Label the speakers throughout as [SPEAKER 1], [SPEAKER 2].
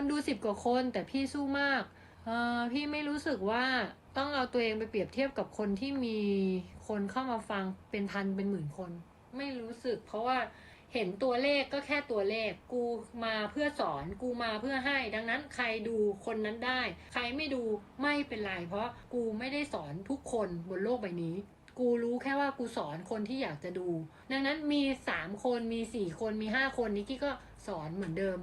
[SPEAKER 1] คนดูสิบกว่าคนแต่พี่สู้มากเออพี่ไม่รู้สึกว่าต้องเอาตัวเองไปเปรียบเทียบกับคนที่มีคนเข้ามาฟังเป็นพันเป็นหมื่นคน ไม่รู้สึก เพราะว่าเห็นตัวเลขก็แค่ตัวเลข กูมาเพื่อสอนกูมาเพื่อให้ ดังนั้นใครดูคนนั้นได้ ใครไม่ดูไม่เป็นไร เพราะกูไม่ได้สอนทุกคนบนโลกใบนี้ กูรู้แค่ว่ากูสอนคนที่อยากจะดู ดังนั้นมีสามคนมีสี่คนมีห้าคนนิกกี้ก็สอนเหมือนเดิม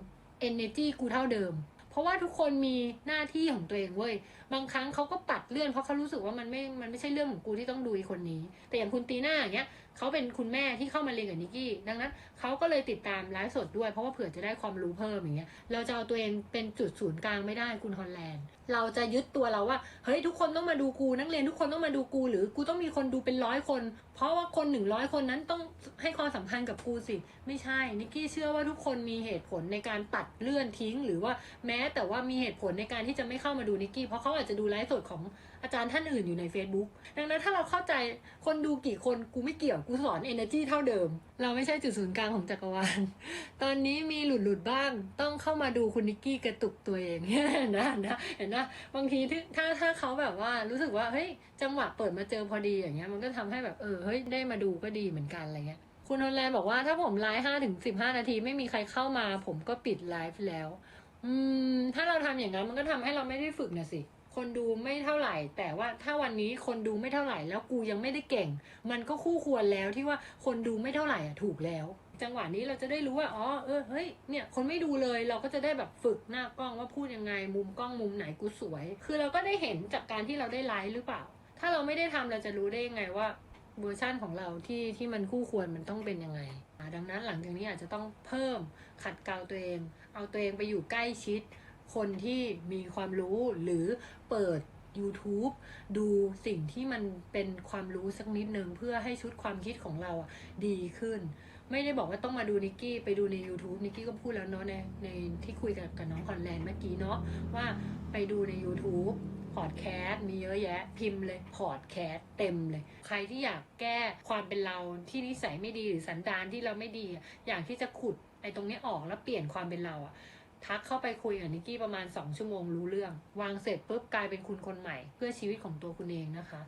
[SPEAKER 1] energy กูเท่าเดิม เพราะว่าทุกคนมีหน้าที่ของตัวเองเว้ย บางครั้งเขาก็ปัดเลื่อนเพราะเขารู้สึกว่ามันไม่ มันไม่ใช่เรื่องของกูที่ต้องดูอีคนนี้ แต่อย่างคุณตีหน่าอย่างเงี้ยเขาเป็นคุณแม่ที่เข้ามาเรียนกับนิกกี้ ดังนั้นเขาก็เลยติดตามไลฟ์สดด้วย เพราะว่าเผื่อจะได้ความรู้เพิ่มอย่างเงี้ย เราจะเอาตัวเองเป็นจุดศูนย์กลางไม่ได้คุณฮอลแลนด์ เราจะยึดตัวเราว่า เฮ้ยทุกคนต้องมาดูกู นักเรียนทุกคนต้องมาดูกู หรือกูต้องมีคนดูเป็นร้อยคน เพราะว่าคนหนึ่งร้อยคนนั้นต้องให้ความสำคัญกับกูสิ ไม่ใช่ นิกกี้เชื่อว่าทุกคนมีเหตุผลในการตัดเลื่อนทิ้ง หรือว่าแม้แต่ว่ามีเหตุผลในการที่จะไม่เข้ามาดูนิกกี้เพราะเขาอาจจะดูไลฟ์สดของอาจารย์ท่านอื่นอยู่ใน Facebook ดังนั้นถ้าเราเข้าใจคนดูกี่คนกูไม่เกี่ยวกูสอน energy เท่าเดิม เราไม่ใช่จุดศูนย์กลางของจักรวาล ตอนนี้มีหลุดหลุดๆบ้าง ต้องเข้ามาดูคุณนิกกี้กระตุกตัวเองเห็นนะเห็นนะเห็นนะบางทีถ้าถ้าเขาแบบว่ารู้สึกว่าเฮ้ยจังหวะเปิดมาเจอพอดีอย่างเงี้ยมันก็ทำให้แบบเออเฮ้ยได้มาดูก็ดีเหมือนกันอะไรเงี้ยคุณนนแลนบอกว่าถ้าผมไลฟ์ห้าถึงสิบห้านาทีไม่มีใครเข้ามา ผมก็ปิดไลฟ์แล้ว อืม ถ้าเราทำอย่างนั้นมันก็ทำให้เราไม่ได้ฝึกนะสิ คนดูไม่เท่าไหร่ แต่ว่าถ้าวันนี้คนดูไม่เท่าไหร่ แล้วกูยังไม่ได้เก่ง มันก็คู่ควรแล้วที่ว่าคนดูไม่เท่าไหร่อะถูกแล้ว จังหวะนี้เราจะได้รู้ว่าอ๋อเออเฮ้ยเนี่ยคนไม่ดูเลยเราก็จะได้แบบฝึกหน้ากล้องว่าพูดยังไงมุมกล้องมุมไหนกูสวย คือเราก็ได้เห็นจากการที่เราได้ไลฟ์หรือเปล่า ถ้าเราไม่ได้ทำเราจะรู้ได้ยังไงว่า เวอร์ชั่นของเราที่ที่มันคู่ควรมันต้องเป็นยังไง ดังนั้นหลังจากนี้อาจจะต้องเพิ่มขัดเกลาตัวเอง เอาตัวเองไปอยู่ใกล้ชิด คนที่มีความรู้หรือเปิด YouTube ดูสิ่งที่มันเป็นความรู้สักนิดนึงเพื่อให้ชุดความคิดของเราอะดีขึ้น ไม่ได้บอกว่าต้องมาดูนิกกี้ไปดูใน YouTube นิกกี้ก็พูดแล้วเนาะในในที่คุยกับกับน้องคอนแลนด์เมื่อกี้เนาะว่าไปดูใน YouTube พอดแคสต์มีเยอะแยะ พิมพ์เลยพอดแคสต์เต็มเลย ใครที่อยากแก้ความเป็นเราที่นิสัยไม่ดีหรือสันดานที่เราไม่ดี อยากที่จะขุดไอ้ตรงนี้ออกแล้วเปลี่ยนความเป็นเราอะทักเข้าไปคุยกับนิกกี้ประมาณ 2 ชั่วโมงรู้เรื่อง วางเสร็จปุ๊บกลายเป็นคุณคนใหม่ เพื่อชีวิตของตัวคุณเองนะคะ